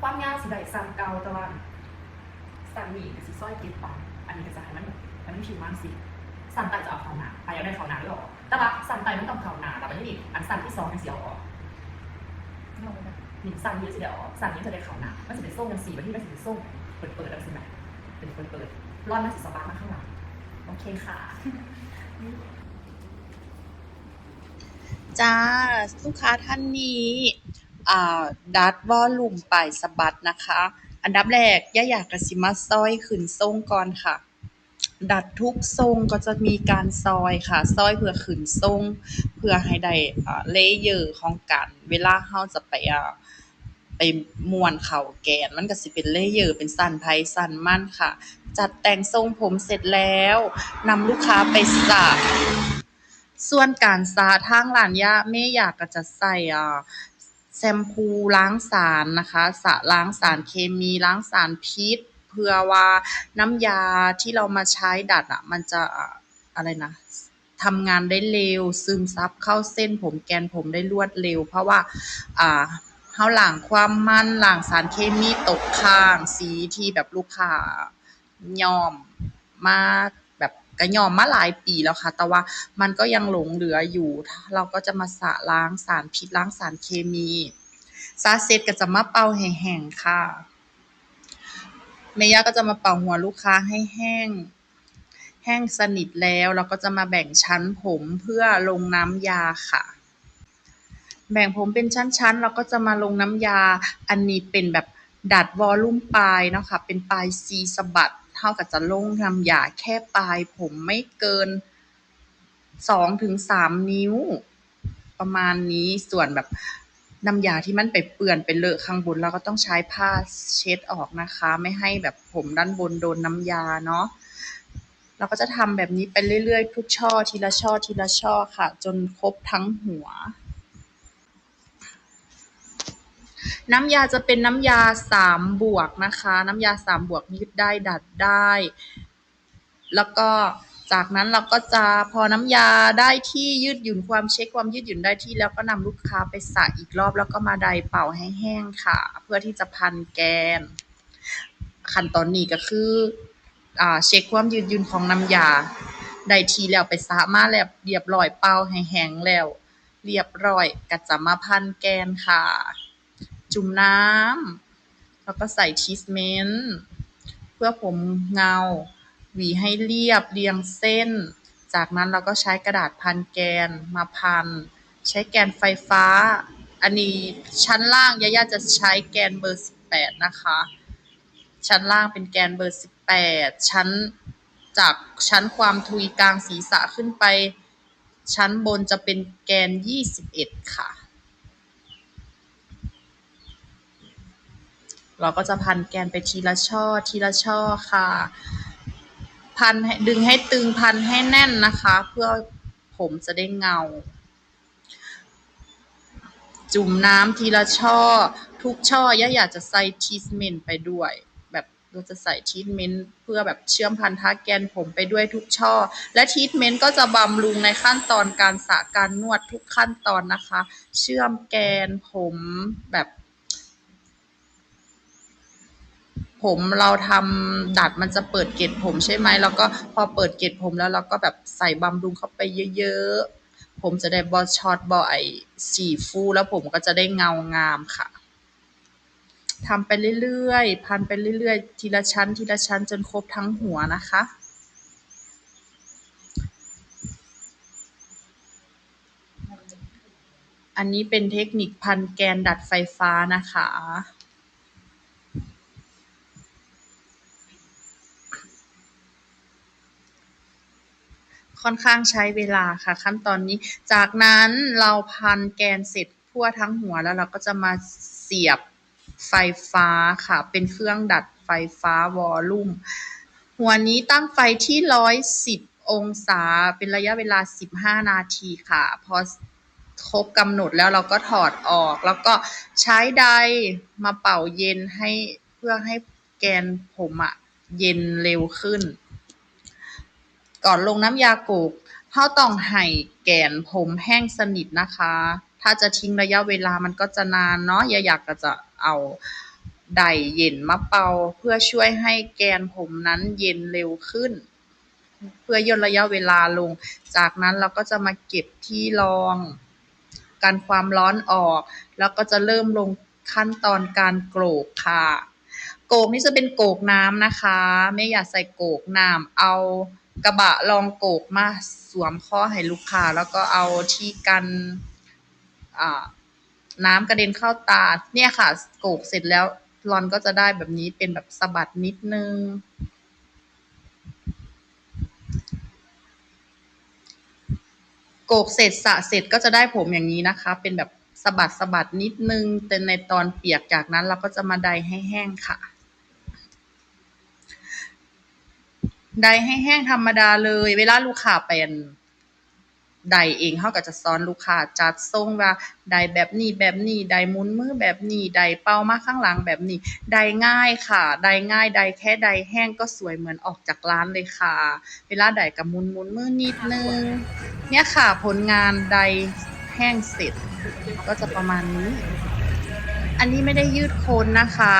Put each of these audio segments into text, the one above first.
ความยาวสิได้ซ้ำเก่าแต่ว่าสันนี่ก็สิซอยเก็บปังอันนี้ก็จะให้มันมันไม่ผิวมากสิสันไตจะเอาเขาหนาไปเอาได้เขาหนาหรือออกแต่ว่าสันไตมันต้องเขาหนาแต่วันนี้นี่อันสันที่สองมันเสียออกนี่สันนี้จะได้ออกสันนี้จะได้เขาหนามันจะเป็นส้มกันสีวันที่มันจะเป็นส้มเปิดเปิดๆแล้วสิแบบเป็นเปิดเปิดๆร้อนมันสิสบายมากข้างหลังโอเคค่ะจ้าลูกค้าท่านนี้อ่า ดัดวอลลุ่มปลายสะบัดนะคะ อันดับแรกย่าอยากกระสิมาซอยขึ้นทรงก่อนค่ะ ดัดทุกทรงก็จะมีการซอยค่ะซอยเพื่อขึ้นทรง เพื่อให้ได้เลเยอร์ของกันเวลาเฮาจะไปไปม้วนเข่าแกนมันก็สิเป็นเลเยอร์เป็นสั้นไผสั้นมันค่ะ จัดแต่งทรงผมเสร็จแล้วนำลูกค้าไปสระส่วนการสระทางร้านย่าแม่อยากก็จะใส่อ่า แชมพูล้างสารนะคะสระล้างสารเคมีล้างสารพิษ เพื่อว่าน้ำยาที่เรามาใช้ดัดอะมันจะอะไรนะทำงานได้เร็วซึมซับเข้าเส้นผมแกนผมได้รวดเร็ว เพราะว่าอ่าเฮาล้างความมันหล้างสารเคมีตกค้างสีที่แบบลูกค้ายอมมา ก็ยอมมาหลายปีแล้วค่ะ แต่ว่ามันก็ยังหลงเหลืออยู่ เราก็จะมาสระล้างสารพิษล้างสารเคมีสระเสร็จก็จะมาเป่าแห้งค่ะเมย่าก็จะมาเป่าหัวลูกค้าให้แห้ง แห้งสนิทแล้วเราก็จะมาแบ่งชั้นผมเพื่อลงน้ำยาค่ะ แบ่งผมเป็นชั้นๆ เราก็จะมาลงน้ำยา อันนี้เป็นแบบดัดวอลลุ่มปลายเนาะค่ะเป็นปลายซีสบัด เท่ากับจะลงน้ำยาแค่ปลายผมไม่เกินสองถึงสามนิ้ว ประมาณนี้ส่วนแบบน้ำยาที่มันไปเปื้อนไปเลอะข้างบนเราก็ต้องใช้ผ้าเช็ดออกนะคะ ไม่ให้แบบผมด้านบนโดนน้ำยาเนาะเราก็จะทำแบบนี้ไปเรื่อยๆ ทุกช่อทีละช่อทีละช่อค่ะ จนครบทั้งหัว น้ำยาจะเป็นน้ำยาสามบวกนะคะ น้ำยาสามบวกยืดได้ดัดได้ แล้วก็จากนั้นเราก็จะพอน้ำยาได้ที่ยืดหยุ่นความเช็คความยืดหยุ่นได้ที่แล้วก็นำลูกค้าไปสระอีกรอบแล้วก็มาไดเป่าให้แห้งค่ะ เพื่อที่จะพันแกน ขั้นตอนนี้ก็คืออ่าเช็คความยืดหยุ่นของน้ำยาได้ทีแล้วไปสระมาแล้วเรียบร้อยเป่าให้แห้งแล้ว เรียบร้อยก็จะมาพันแกนค่ะ จุ่มน้ำแล้วก็ใส่ชีสเมนต์เพื่อผมเงา หวีให้เรียบเรียงเส้น จากนั้นเราก็ใช้กระดาษพันแกนมาพัน ใช้แกนไฟฟ้า อันนี้ชั้นล่างยาย่าจะใช้แกนเบอร์ 18 นะคะ ชั้นล่างเป็นแกนเบอร์ 18 ชั้นจากชั้นความทุยกลางศีรษะขึ้นไป ชั้นบนจะเป็นแกน 21 ค่ะ เราก็จะพันแกนไปทีละช่อทีละช่อค่ะ พันให้ดึงให้ตึงพันให้แน่นนะคะ เพื่อผมจะได้เงา จุ่มน้ำทีละช่อ ทุกช่อย่าอยากจะใส่ทีสเมนต์ไปด้วย แบบเราจะใส่ทีทเมนต์เพื่อแบบเชื่อมพันธะแกนผมไปด้วยทุกช่อ และทีทเมนต์ก็จะบำรุงในขั้นตอนการสระการนวดทุกขั้นตอนนะคะ เชื่อมแกนผมแบบ ผมเราทำดัดมันจะเปิดเกล็ดผมใช่ไหมแล้วก็พอเปิดเกล็ดผมแล้วเราก็แบบใส่บำรุงเข้าไปเยอะๆ ผมจะได้บอช็อตบอไอสีฟูแล้วผมก็จะได้เงางามค่ะทำไปเรื่อยๆ พันไปเรื่อยๆ ทีละชั้น ทีละชั้นจนครบทั้งหัวนะคะอันนี้เป็นเทคนิคพันแกนดัดไฟฟ้านะคะ ค่อนข้างใช้เวลาค่ะ ขั้นตอนนี้ จากนั้นเราพันแกนเสร็จทั่วทั้งหัวแล้วเราก็จะมาเสียบไฟฟ้าค่ะ เป็นเครื่องดัดไฟฟ้าวอลลุ่ม หัวนี้ตั้งไฟที่ร้อยสิบองศาเป็นระยะเวลาสิบห้านาทีค่ะ พอครบกำหนดแล้วเราก็ถอดออก แล้วก็ใช้ไดร์มาเป่าเย็นให้เพื่อให้แกนผมอะเย็นเร็วขึ้น ก่อนลงน้ำยาโกกเฮาต้องให้แกนผมแห้งสนิทนะคะ ถ้าจะทิ้งระยะเวลามันก็จะนานเนาะอย่าอยากก็จะเอาไดเย็นมาเป่า เพื่อช่วยให้แกนผมนั้นเย็นเร็วขึ้น เพื่อย่นระยะเวลาลง จากนั้นเราก็จะมาเก็บที่รองกันความร้อนออก แล้วก็จะเริ่มลงขั้นตอนการโกรกค่ะ โกกนี่จะเป็นโกกน้ำนะคะ ไม่อยากใส่โกกน้ำเอา กระบะรองโกกมาสวมข้อให้ลูกค้า แล้วก็เอาที่กันน้ำกระเด็นเข้าตา เนี่ยค่ะ โกกเสร็จแล้วรอนก็จะได้แบบนี้เป็นแบบสะบัดนิดนึง โกกเสร็จสะเสร็จก็จะได้ผมอย่างนี้นะคะ เป็นแบบสะบัดสะบัดนิดนึงแต่ในตอนเปียกจากนั้นเราก็จะมาไดให้แห้งค่ะ ไดให้แห้งธรรมดาเลย เวลาลูกค้าเป็นไดเองเขาก็จะสอนลูกค้าจัดทรงว่าไดแบบนี้แบบนี้ไดมุนมือแบบนี้ไดเป้ามาข้างหลังแบบนี้ไดง่ายค่ะไดง่ายไดแค่ไดแห้งก็สวยเหมือนออกจากร้านเลยค่ะ เวลาไดกับมุนมุนมือนิดนึง เนี่ยค่ะผลงานไดแห้งเสร็จ ก็จะประมาณนี้ อันนี้ไม่ได้ยืดโคนนะคะ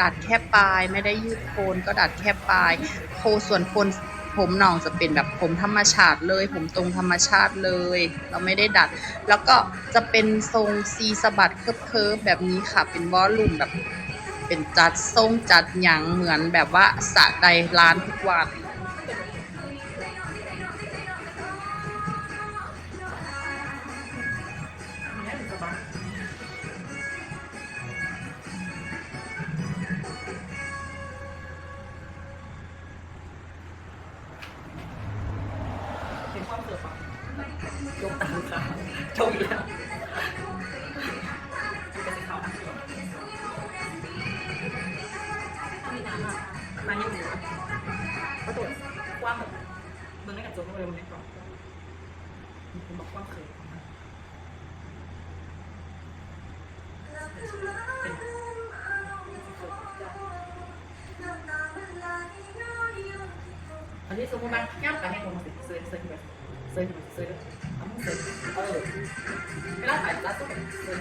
ดัดแค่ปลาย ไม่ได้ยืดโคนก็ดัดแค่ปลายโคส่วนโคนผมหนองจะเป็นแบบผมธรรมชาติเลย ผมตรงธรรมชาติเลย เราไม่ได้ดัด แล้วก็จะเป็นทรงซีสะบัดเคิร์ฟแบบนี้ค่ะ เป็นวอลลุ่มแบบ เป็นจัดทรงจัดหยังเหมือนแบบว่าสระใดร้านทุกวัน มึงได้กับโจ๊กเลยมึงได้ก่อนมีคนบอกว้าเคยอันนี้สมมติว่าย่ำกันให้ผมมาสิเซยเซยแบบเซยแบบเซยแบบเอามือเซยเออเวลาถ่ายล่าสุดแบบเซย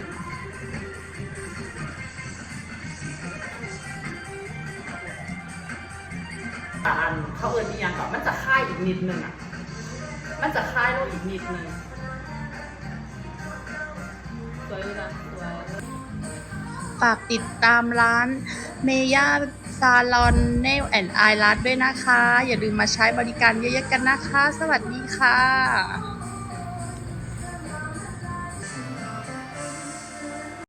อ่านเขาเอิญนี่ยังก่อนมันจะค่ายอีกนิดนึงอะ มันจะค่ายลงอีกนิดนึงสวยนะสวยฝากติดตามร้านเมย่าซาลอนเนลแอนด์ไอรัสด้วยนะคะ อย่าลืมมาใช้บริการเยอะๆกันนะคะ สวัสดีค่ะ